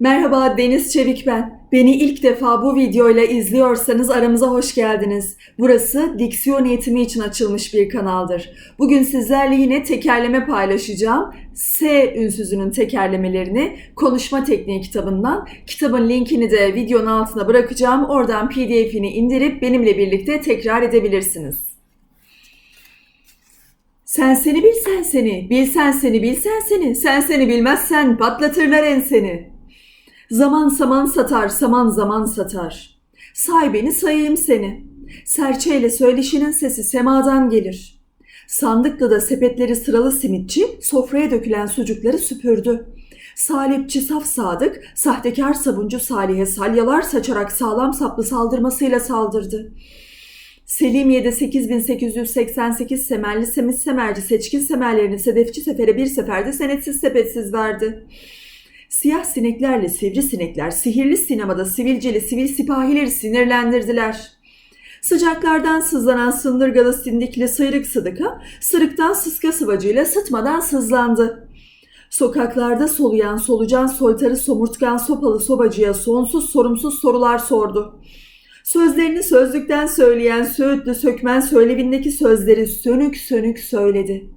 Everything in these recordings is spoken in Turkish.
Merhaba Deniz Çevik ben. Beni ilk defa bu videoyla izliyorsanız aramıza hoş geldiniz. Burası diksiyon eğitimi için açılmış bir kanaldır. Bugün sizlerle yine tekerleme paylaşacağım. S ünsüzünün tekerlemelerini konuşma tekniği kitabından. Kitabın linkini de videonun altına bırakacağım. Oradan pdf'ini indirip benimle birlikte tekrar edebilirsiniz. Sen seni bilsen seni, bilsen seni bilsen seni, sen seni bilmezsen patlatırlar enseni. Zaman saman satar, saman zaman satar. Say beni sayayım seni. Serçeyle söyleşinin sesi semadan gelir. Sandıklı'da sepetleri sıralı simitçi sofraya dökülen sucukları süpürdü. Salipçi saf sadık, sahtekar sabuncu Salih'e salyalar saçarak sağlam saplı saldırmasıyla saldırdı. Selimiye'de 8888 semerli semiz semerci seçkin semerlerini sedefçi sefere bir seferde senetsiz sepetsiz verdi. Siyah sineklerle sivri sinekler sihirli sinemada sivilceli sivil sipahileri sinirlendirdiler. Sıcaklardan sızlanan sındırgalı sindikli sıyrık sıdıka, sırıktan sıska sıvacıyla sıtmadan sızlandı. Sokaklarda soluyan solucan soytarı somurtkan sopalı sobacıya sonsuz sorumsuz sorular sordu. Sözlerini sözlükten söyleyen söğütlü sökmen söylevindeki sözleri sönük sönük söyledi.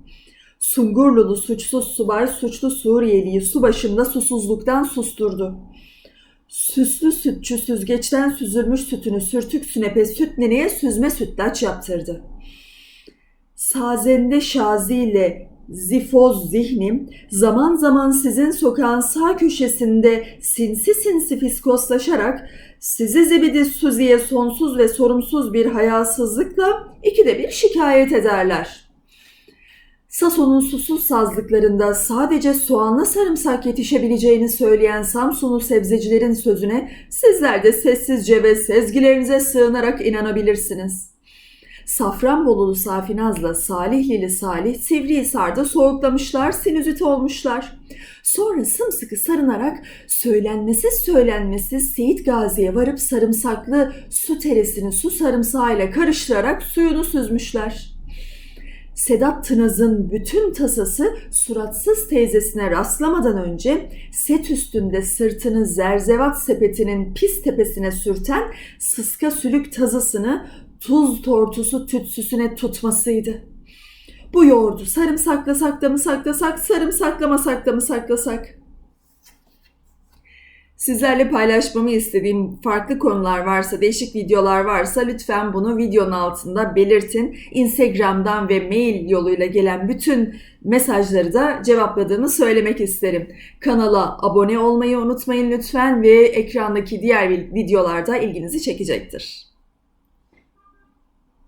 Sungurlulu suçsuz subay suçlu Suriyeliyi su başında susuzluktan susturdu. Süslü sütçü süzgeçten süzülmüş sütünü sürtük sünepe süt neneye süzme sütlaç yaptırdı. Sazende şaziyle zifoz zihnim zaman zaman sizin sokağın sağ köşesinde sinsi sinsi fiskoslaşarak sizi zibidi Suzi'ye sonsuz ve sorumsuz bir hayasızlıkla ikide bir şikayet ederler.'' Sason'un susuz sazlıklarında sadece soğanla sarımsak yetişebileceğini söyleyen Samsunlu sebzecilerin sözüne sizler de sessizce ve sezgilerinize sığınarak inanabilirsiniz. Safranbolulu Safinaz'la Salihlili Salih Sivrihisar'da soğuklamışlar, sinüzit olmuşlar. Sonra sımsıkı sarınarak söylenmesiz söylenmesiz Seyit Gazi'ye varıp sarımsaklı su teresini su sarımsağıyla karıştırarak suyunu süzmüşler.'' Sedat Tınaz'ın bütün tasası suratsız teyzesine rastlamadan önce set üstünde sırtını zerzevat sepetinin pis tepesine sürten sıska sülük tazısını tuz tortusu tütsüsüne tutmasıydı. Bu yoğurdu sarımsaklasak da mı saklasak, sarımsaklamasak da mı saklasak? Sizlerle paylaşmamı istediğim farklı konular varsa, değişik videolar varsa lütfen bunu videonun altında belirtin. Instagram'dan ve mail yoluyla gelen bütün mesajları da cevapladığımı söylemek isterim. Kanala abone olmayı unutmayın lütfen ve ekrandaki diğer videolarda ilginizi çekecektir.